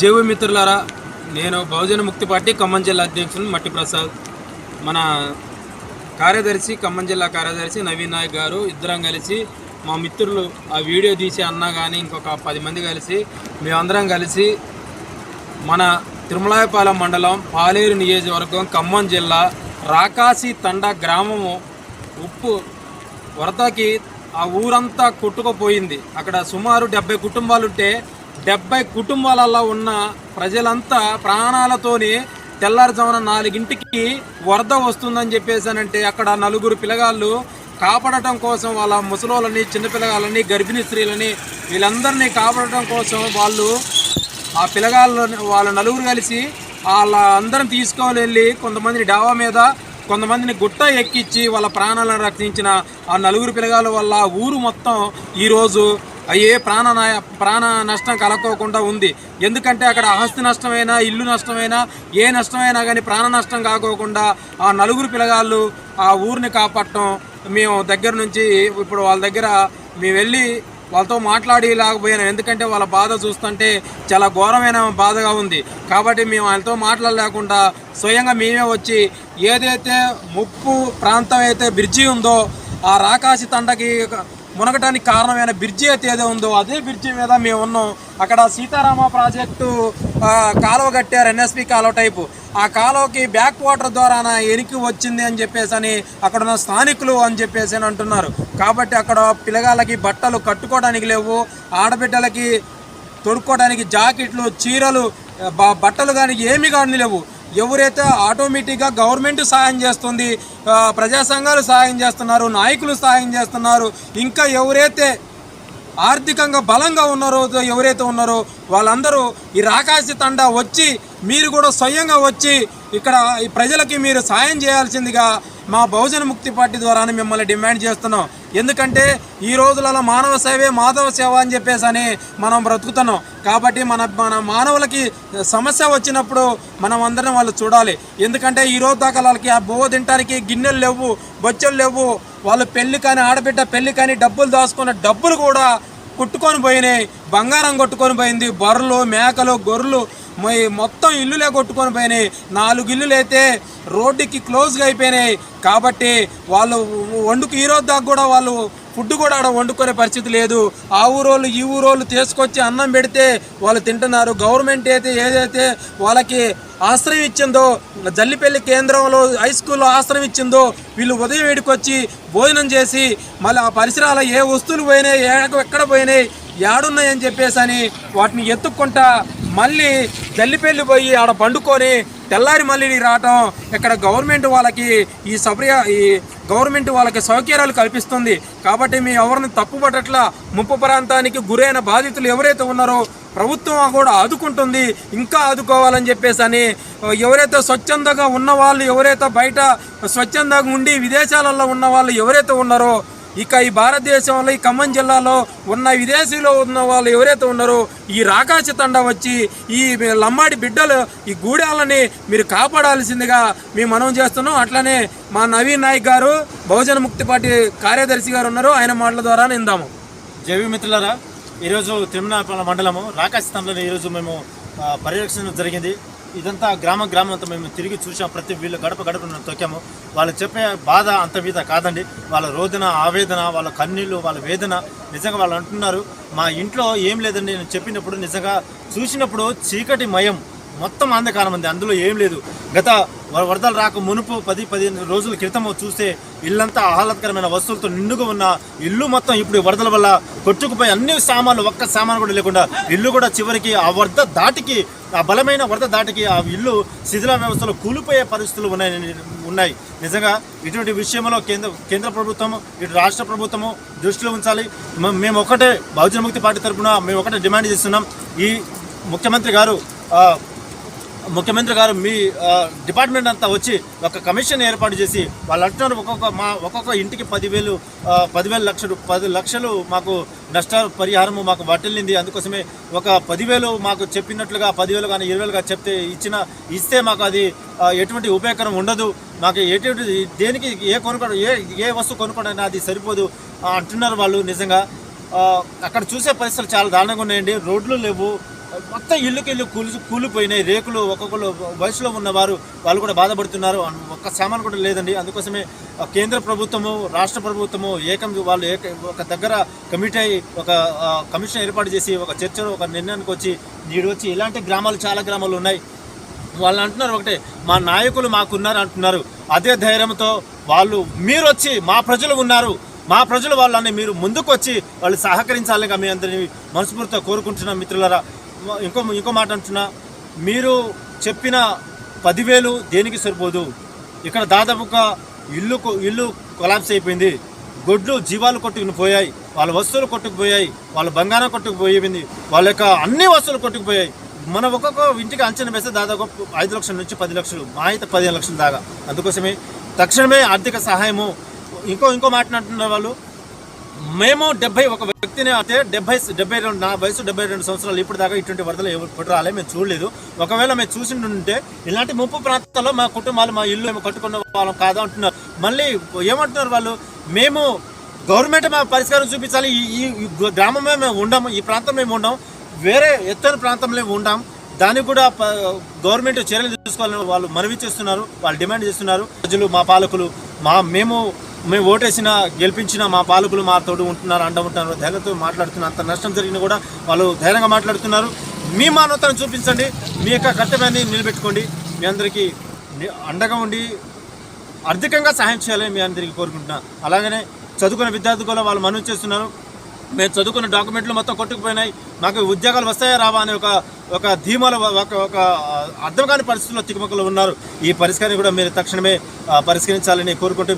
JV మిత్రులారా నేను బహుజన ముక్తి పార్టీ ఖమ్మం జిల్లా అధ్యక్షులు మట్టి ప్రసాద్. మన కార్యదర్శి ఖమ్మం జిల్లా కార్యదర్శి నవీన్ నాయక్ గారు ఇద్దరం కలిసి మా మిత్రులు ఆ వీడియో తీసి అన్నా కానీ ఇంకొక పది మంది కలిసి మేమందరం కలిసి మన తిరుమలాయపాలెం మండలం పాలేరు నియోజకవర్గం ఖమ్మం జిల్లా రాకాసి తండ గ్రామము ఉప్పు వరదకి ఆ ఊరంతా కొట్టుకుపోయింది. అక్కడ సుమారు డెబ్బై కుటుంబాలుంటే డెబ్బై కుటుంబాలలో ఉన్న ప్రజలంతా ప్రాణాలతోని తెల్లారుజామున నాలుగింటికి వరద వస్తుందని చెప్పేసానంటే అక్కడ నలుగురు పిల్లగాళ్ళు కాపాడటం కోసం వాళ్ళ ముసలోళ్ళని చిన్నపిల్లగాళ్ళని గర్భిణీ స్త్రీలని వీళ్ళందరినీ కాపాడటం కోసం వాళ్ళు ఆ పిల్లగాళ్ళు వాళ్ళ నలుగురు కలిసి వాళ్ళ అందరం తీసుకొని వెళ్ళి కొంతమందిని డాబా మీద కొంతమందిని గుట్ట ఎక్కించి వాళ్ళ ప్రాణాలను రక్షించిన ఆ నలుగురు పిల్లగాళ్ళ వల్ల ఊరు మొత్తం ఈరోజు అయ్యే ప్రాణ నాయ- ప్రాణ నష్టం కలక్కోకుండా ఉంది. ఎందుకంటే అక్కడ ఆస్తి నష్టమైనా ఇల్లు నష్టమైనా ఏ నష్టమైనా కానీ ప్రాణ నష్టం కాకోకుండా ఆ నలుగురు పిల్లగాళ్ళు ఆ ఊరిని కాపాడటం మేము దగ్గర నుంచి ఇప్పుడు వాళ్ళ దగ్గర మేము వెళ్ళి వాళ్ళతో మాట్లాడి లేకపోయాను ఎందుకంటే వాళ్ళ బాధ చూస్తుంటే చాలా ఘోరమైన బాధగా ఉంది. కాబట్టి మేము వాళ్ళతో మాట్లాడలేకుండా స్వయంగా మేమే వచ్చి ఏదైతే ముప్పు ప్రాంతం అయితే బ్రిడ్జి ఉందో ఆ రాకాసి తండకి మునగటానికి కారణమైన బ్రిడ్జి అయితే ఏదో ఉందో అదే బ్రిడ్జి మీద మేము ఉన్నాం. అక్కడ సీతారామ ప్రాజెక్టు కాలువ కట్టారు ఎన్ఎస్పి కాలువ టైపు. ఆ కాలువకి బ్యాక్ వాటర్ ద్వారా ఎనికి వచ్చింది అని చెప్పేసి అని అక్కడ ఉన్న స్థానికులు అని చెప్పేసి అని అంటున్నారు. కాబట్టి అక్కడ పిల్లగాళ్ళకి బట్టలు కట్టుకోవడానికి లేవు. ఆడబిడ్డలకి తొడుక్కోవడానికి జాకెట్లు చీరలు బట్టలు కానీ ఏమి కానీ లేవు. ఎవరైతే ఆటోమేటిక్గా గవర్నమెంట్ సహాయం చేస్తుంది ప్రజా సంఘాలు సహాయం చేస్తున్నారు నాయకులు సహాయం చేస్తున్నారు ఇంకా ఎవరైతే ఆర్థికంగా బలంగా ఉన్నారో ఎవరైతే ఉన్నారో వాళ్ళందరూ ఈ రాకాసి తండ వచ్చి మీరు కూడా స్వయంగా వచ్చి ఇక్కడ ఈ ప్రజలకి మీరు సాయం చేయాల్సిందిగా మా బహుజన ముక్తి పార్టీ ద్వారానే మిమ్మల్ని డిమాండ్ చేస్తున్నాం. ఎందుకంటే ఈ రోజులలో మానవ సేవే మాధవ సేవ అని చెప్పేసి అని మనం బ్రతుకుతున్నాం. కాబట్టి మన మన మానవులకి సమస్య వచ్చినప్పుడు మనం అందరం వాళ్ళు చూడాలి. ఎందుకంటే ఈ రోజు దాకా వాళ్ళకి ఆ బోవ తినడానికి గిన్నెలు లేవు బొచ్చెలు లేవు. వాళ్ళు పెళ్ళి కానీ ఆడబిడ్డ పెళ్ళి కానీ డబ్బులు దాచుకున్న డబ్బులు కూడా కొట్టుకొని పోయినాయి బంగారం కొట్టుకొని పోయింది. బర్రెలు మేకలు గొర్రెలు మొత్తం ఇల్లులే కొట్టుకొని పోయినాయి. నాలుగు ఇల్లులు అయితే రోడ్డుకి క్లోజ్గా అయిపోయినాయి. కాబట్టి వాళ్ళు వండుకు ఈ రోజు దాకా కూడా వాళ్ళు ఫుడ్ కూడా ఆడ వండుకునే పరిస్థితి లేదు. ఆ ఊరోళ్ళు ఈ ఊరోళ్ళు తీసుకొచ్చి అన్నం పెడితే వాళ్ళు తింటున్నారు. గవర్నమెంట్ అయితే ఏదైతే వాళ్ళకి ఆశ్రయం ఇచ్చిందో జల్లిపల్లి కేంద్రంలో హై స్కూల్లో ఆశ్రయం ఇచ్చిందో వీళ్ళు ఉదయం వేడికొచ్చి భోజనం చేసి మళ్ళీ ఆ పరిసరాల ఏ వస్తువులు పోయినాయి ఏ- ఎక్కడ పోయినాయి ఏడున్నాయని చెప్పేసి అని వాటిని ఎత్తుక్కుంటా మళ్ళీ జల్లిపల్లి పోయి ఆడ పండుకొని తెల్లారి మళ్ళీ రావటం ఇక్కడ గవర్నమెంట్ వాళ్ళకి ఈ సబ్రియ ఈ గవర్నమెంట్ వాళ్ళకి సౌకర్యాలు కల్పిస్తుంది. కాబట్టి మీ ఎవరిని తప్పుపట్టట్లా ముప్పు ప్రాంతానికి గురైన బాధితులు ఎవరైతే ఉన్నారో ప్రభుత్వం కూడా ఆదుకుంటుంది. ఇంకా ఆదుకోవాలని చెప్పేసి అని ఎవరైతే స్వచ్ఛందంగా ఉన్న వాళ్ళు ఎవరైతే బయట స్వచ్ఛందంగా ఉండి విదేశాలలో ఉన్న వాళ్ళు ఎవరైతే ఉన్నారో ఇక ఈ భారతదేశంలో ఈ ఖమ్మం జిల్లాలో ఉన్న విదేశీలో ఉన్న వాళ్ళు ఎవరైతే ఉన్నారో ఈ రాకాసి తండ వచ్చి ఈ లమ్మాడి బిడ్డలు ఈ గూడాలని మీరు కాపాడాల్సిందిగా మేము మనం చేస్తున్నాం. అట్లనే మా నవీన్ నాయక్ గారు బహుజన ముక్తి పార్టీ కార్యదర్శి గారు ఉన్నారు. ఆయన మాటల ద్వారా నిందాము. జేవి మిత్రులారా ఈరోజు తిరుమలాపల్లి మండలము రాకాశతంలో ఈరోజు మేము పర్యవేక్షణ జరిగింది. ఇదంతా గ్రామ గ్రామం అంతా మేము తిరిగి చూసాం. ప్రతి వీళ్ళు గడప గడప తొక్కాము. వాళ్ళు చెప్పే బాధ అంత మీద కాదండి. వాళ్ళ రోదన ఆవేదన వాళ్ళ కన్నీళ్ళు వాళ్ళ వేదన నిజంగా వాళ్ళు అంటున్నారు. మా ఇంట్లో ఏం లేదండి. నేను చెప్పినప్పుడు నిజంగా చూసినప్పుడు చీకటి మయం. మొత్తం అంధకారం ఉంది. అందులో ఏం లేదు. గత వరదలు రాక మునుపు పది పదిహేను రోజుల క్రితం చూస్తే ఇల్లంతా ఆహ్లాదకరమైన వస్తువులతో నిండుగా ఉన్న ఇల్లు మొత్తం ఇప్పుడు వరదల వల్ల కొట్టుకుపోయి అన్ని సామాన్లు ఒక్క సామాను కూడా లేకుండా ఇల్లు కూడా చివరికి ఆ వరద దాటికి ఆ బలమైన వరద దాటికి ఆ ఇల్లు శిథిల వ్యవస్థలో కూలిపోయే పరిస్థితులు ఉన్నాయి ఉన్నాయి. నిజంగా ఇటువంటి విషయంలో కేంద్ర కేంద్ర ప్రభుత్వము ఇటు రాష్ట్ర ప్రభుత్వము దృష్టిలో ఉంచాలి. మేము ఒకటే బహుజన ముక్తి పార్టీ తరఫున మేము ఒకటే డిమాండ్ చేస్తున్నాం. ఈ ముఖ్యమంత్రి గారు ముఖ్యమంత్రి గారు మీ డిపార్ట్మెంట్ అంతా వచ్చి ఒక కమిషన్ ఏర్పాటు చేసి వాళ్ళు అంటున్నారు ఒక్కొక్క మా ఒక్కొక్క ఇంటికి పదివేలు పదివేలు పదివేల లక్షలు పది లక్షలు మాకు నష్ట పరిహారము మాకు వటిల్లింది అందుకోసమే ఒక పదివేలు మాకు చెప్పినట్లుగా పదివేలు కానీ ఇరవై వేలుగా చెప్తే ఇచ్చిన ఇస్తే మాకు అది ఎటువంటి ఉపయోగకరం ఉండదు. మాకు ఎటువంటి దేనికి ఏ కొనుక్కోవడం ఏ ఏ వస్తువు కొనుక్కోవడానికి అది సరిపోదు అంటున్నారు వాళ్ళు నిజంగా. అక్కడ చూసే పరిస్థితులు చాలా దారుణంగా ఉన్నాయండి. రోడ్లు లేవు మొత్తం ఇల్లుకి ఇల్లు కూలి కూలిపోయినాయి రేకులు ఒక్కొక్కరు వయసులో ఉన్నవారు వాళ్ళు కూడా బాధపడుతున్నారు. ఒక్క సామాన్ కూడా లేదండి. అందుకోసమే కేంద్ర ప్రభుత్వము రాష్ట్ర ప్రభుత్వము ఏకం వాళ్ళు ఏక ఒక దగ్గర కమిటీ అయి ఒక కమిషన్ ఏర్పాటు చేసి ఒక చర్చలో ఒక నిర్ణయానికి వచ్చి నీడు వచ్చి ఇలాంటి గ్రామాలు చాలా గ్రామాలు ఉన్నాయి. వాళ్ళు అంటున్నారు ఒకటే మా నాయకులు మాకున్నారు అంటున్నారు. అదే ధైర్యంతో వాళ్ళు మీరు వచ్చి మా ప్రజలు ఉన్నారు. మా ప్రజలు వాళ్ళని మీరు ముందుకు వచ్చి వాళ్ళు సహకరించాలిగా మీ అందరినీ మనస్ఫూర్తిగా కోరుకుంటున్నాం మిత్రులరా. ఇంకో ఇంకో మాట అంటున్నా. మీరు చెప్పిన పదివేలు దేనికి సరిపోదు? ఇక్కడ దాదాపుగా ఇల్లు ఇల్లు కొలాప్స్ అయిపోయింది. గొడ్లు జీవాలు కొట్టుకుని పోయాయి. వాళ్ళ వస్తువులు కొట్టుకుపోయాయి. వాళ్ళ బంగారం కొట్టుకుపోయింది. వాళ్ళ యొక్క అన్ని వస్తువులు కొట్టుకుపోయాయి. మన ఒక్కొక్క ఇంటికి అంచనా వేస్తే దాదాపు ఐదు లక్షల నుంచి పది లక్షలు మా అయితే పదిహేను లక్షల దాకా. అందుకోసమే తక్షణమే ఆర్థిక సహాయము. ఇంకో ఇంకో మాట్లాడుతున్న వాళ్ళు. మేము డెబ్బై ఒక వ్యక్తిని అయితే డెబ్బై డెబ్బై రెండు నా వయసు డెబ్బై రెండు సంవత్సరాలు ఇప్పుడు దాకా ఇటువంటి వరదలు ఎప్పుడు రాలే మేము చూడలేదు. ఒకవేళ మేము చూసి ఉంటే ఇలాంటి ముప్పు ప్రాంతాల్లో మా కుటుంబాలు మా ఇల్లు మేము కట్టుకున్న వాళ్ళం కాదా అంటున్నారు. మళ్ళీ ఏమంటున్నారు వాళ్ళు? మేము గవర్నమెంట్ మా పరిష్కారం చూపించాలి ఈ ఈ- గ్రామమే మేము ఉండాము ఈ ప్రాంతం మేము ఉండం వేరే ఎత్తైన ప్రాంతంలో ఉండాం దానికి కూడా ప- గవర్నమెంట్ చర్యలు తీసుకోవాలని వాళ్ళు మనవి చేస్తున్నారు వాళ్ళు డిమాండ్ చేస్తున్నారు. ప్రజలు మా పాలకులు మా మేము మేము ఓటేసిన గెలిపించిన మా పాలకులు మా తోడు ఉంటున్నారు అండ ఉంటున్నారు ధైర్యంతో మాట్లాడుతున్నారు అంత నష్టం జరిగినా కూడా వాళ్ళు ధైర్యంగా మాట్లాడుతున్నారు. మీ మానవతను చూపించండి మీ యొక్క కర్తవ్యాన్ని నిలబెట్టుకోండి మీ అందరికీ అండగా ఉండి ఆర్థికంగా సహాయం చేయాలని మీ అందరికీ కోరుకుంటున్నా. అలాగనే చదువుకున్న విద్యార్థులు కూడా వాళ్ళు మనవి చేస్తున్నారు. మేము చదువుకున్న డాక్యుమెంట్లు మొత్తం కొట్టుకుపోయినాయి. మాకు ఉద్యోగాలు వస్తాయా రావా అనే ఒక ఒక ధీమాల ఒక ఒక అర్థం కాని పరిస్థితుల్లో తికమకలు ఉన్నారు. ఈ పరిష్కారం కూడా మీరు తక్షణమే పరిష్కరించాలని కోరుకుంటూ